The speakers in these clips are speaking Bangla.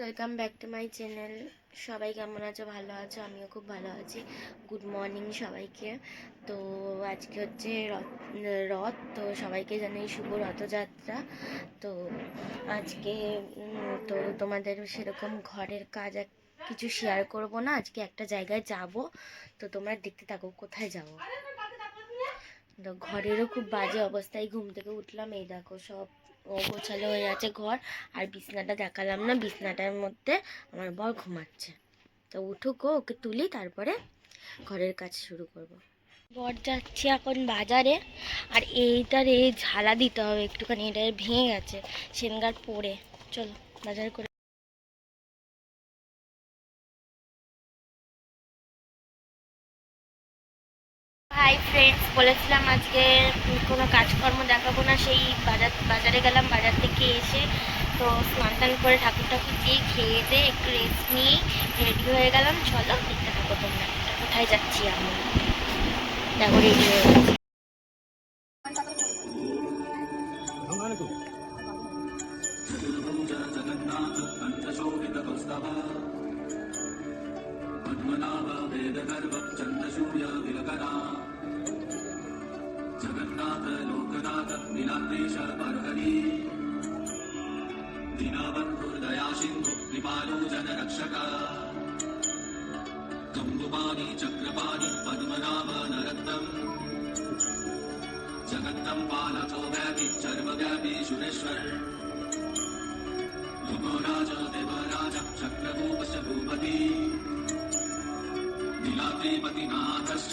Welcome back to my channel সবাই কেমন আছো? ভালো আছো? আমিও খুব ভালো আছি। গুড মর্নিং সবাইকে। তো আজকে হচ্ছে রথ তো সবাইকে জানাই শুভ রথযাত্রা। তো আজকে তো তোমাদের সেরকম ঘরের কাজ কিছু শেয়ার করব না। আজকে একটা জায়গায় যাব। তো তোমরা দেখতে থাকো, কোথায় যাব? তো ঘরেরও খুব বাজে অবস্থায় ঘুম থেকে উঠলাম। এই দেখো সব গোছালো হয়ে আছে ঘর আর বিছনাটা দেখালাম না বিছনাটার মধ্যে আমার বর ঘুমাচ্ছে। তো উঠুক ও, ওকে তুলি তারপরে ঘরের কাজ শুরু করব। বর যাচ্ছি এখন বাজারে আর এইটার এই ঝালা দিতে হবে একটুখানি এটা ভেঙে গেছে সেনগার পরে চলো বাজার করে বলেছিলাম আজকে কোনো কাজকর্ম দেখাবো না, সেই বাজার, বাজারে গেলাম, বাজার থেকে এসে তো স্নান টান করে ঠাকুর ঠাকুর দিয়ে খেয়ে দিয়ে একটু রেস্ট নিয়ে রেডি হয়ে গেলাম। চলো দেখতে থাকো তোমরা, কোথায় যাচ্ছি আমি দেখো রেডি হয়ে গেছি। दिनादेश परहरी सिन्धु कृपालो जनरक्षक जनरक्षका चक्रपाणि पद्मनाम नरत्नम् जगत्तम् पालको व्यापि चर्मव्यापि सुरेश्वर। भुवो देवराज चक्रगोपश्च भूपति। दिलात्रीपति नाकश्च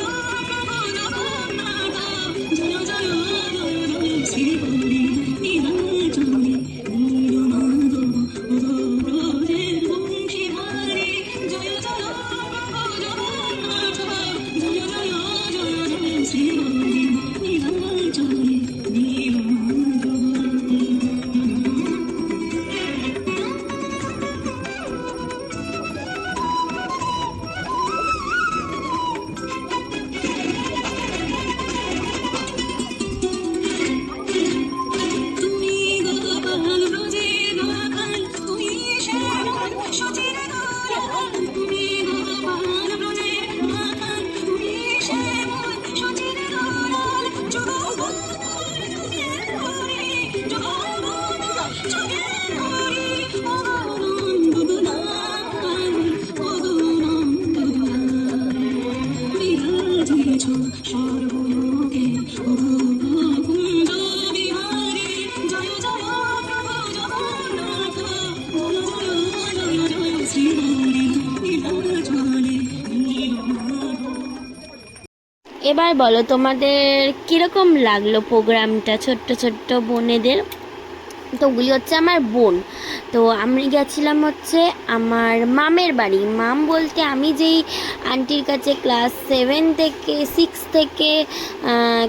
Oh! এবার বলো, তোমাদের কীরকম লাগল প্রোগ্রামটা ছোট্ট ছোট্ট বোনেদের? তো ওগুলি হচ্ছে আমার বোন। তো আমি গেছিলাম হচ্ছে আমার মামের বাড়ি। মাম বলতে আমি যেই আন্টির কাছে ক্লাস সেভেন থেকে সিক্স থেকে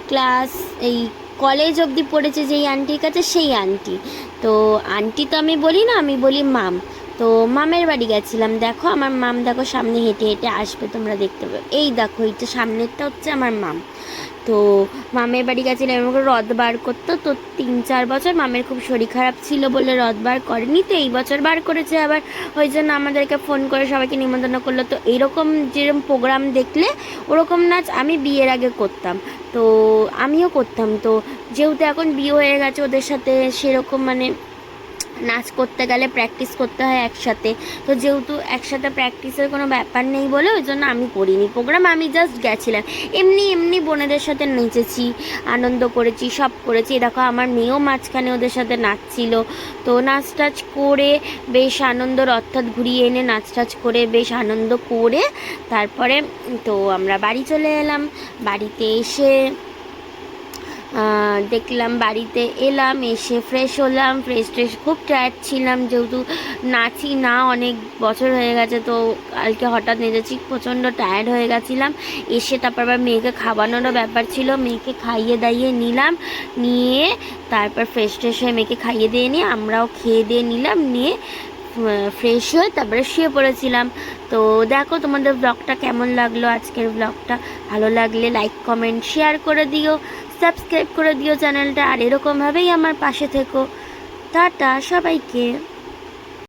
ক্লাস এই কলেজ অবধি পড়েছে যেই আন্টির কাছে, সেই আন্টি। তো আন্টি তো আমি বলি না, আমি বলি মাম। তো মামের বাড়ি গেছিলাম। দেখো, আমার মাম দেখো সামনে হেঁটে হেঁটে আসবে, তোমরা দেখতে পাবে। এই দেখো এইটা সামনেরটা হচ্ছে আমার মাম। তো মামের বাড়ি গেছিলাম আমাকে রদ বার করতো। তো তিন চার বছর মামের খুব শরীর খারাপ ছিল বলে রদ বার করেনি। তো এই বছর বার করেছে আবার। ওই জন্য আমাদেরকে ফোন করে সবাইকে নিমন্ত্রণ করল। তো এরকম যেরকম প্রোগ্রাম দেখলে, ওরকম নাচ আমি বিয়ের আগে করতাম। তো আমিও করতাম। তো যেহেতু এখন বিয়ে হয়ে গেছে ওদের সাথে সেরকম মানে নাচ করতে গেলে প্র্যাকটিস করতে হয় একসাথে। তো যেহেতু একসাথে প্র্যাকটিসের কোনো ব্যাপার নেই বলে ওই জন্য আমি করিনি। প্রোগ্রাম আমি জাস্ট গেছিলাম। এমনি এমনি বোনেদের সাথে নেচেছি, আনন্দ করেছি, সব করেছি। দেখো, আমার মেয়েও মাঝখানে ওদের সাথে নাচছিল। তো নাচ টাচ করে বেশ আনন্দ অর্থাৎ ঘুরিয়ে এনে নাচ টাচ করে বেশ আনন্দ করে তারপরে তো আমরা বাড়ি চলে এলাম। বাড়িতে এসে দেখলাম বাড়িতে এলাম, এসে ফ্রেশ হলাম ফ্রেশ ট্রেশ খুব টায়ার্ড ছিলাম যেহেতু নাচি না, অনেক বছর হয়ে গেছে, তো কালকে হঠাৎ নেচেছি প্রচণ্ড টায়ার্ড হয়ে গেছিলাম। এসে তারপর আবার মেয়েকে খাওয়ানোরও ব্যাপার ছিল, মেয়েকে খাইয়ে দাইয়ে নিলাম, নিয়ে তারপর ফ্রেশ ট্রেশ হয়ে মেয়েকে খাইয়ে দিয়ে নিয়ে আমরাও খেয়ে দিয়ে নিলাম, নিয়ে ফ্রেশ হয়ে তারপরে শুয়ে পড়েছিলাম। তো দেখো তোমাদের ব্লগটা কেমন লাগল? আজকের ব্লগটা ভালো লাগলে লাইক কমেন্ট শেয়ার করে দিও। সাবস্ক্রাইব করে দিও চ্যানেলটা আর এরকমভাবেই আমার পাশে থেকো। টাটা সবাইকে।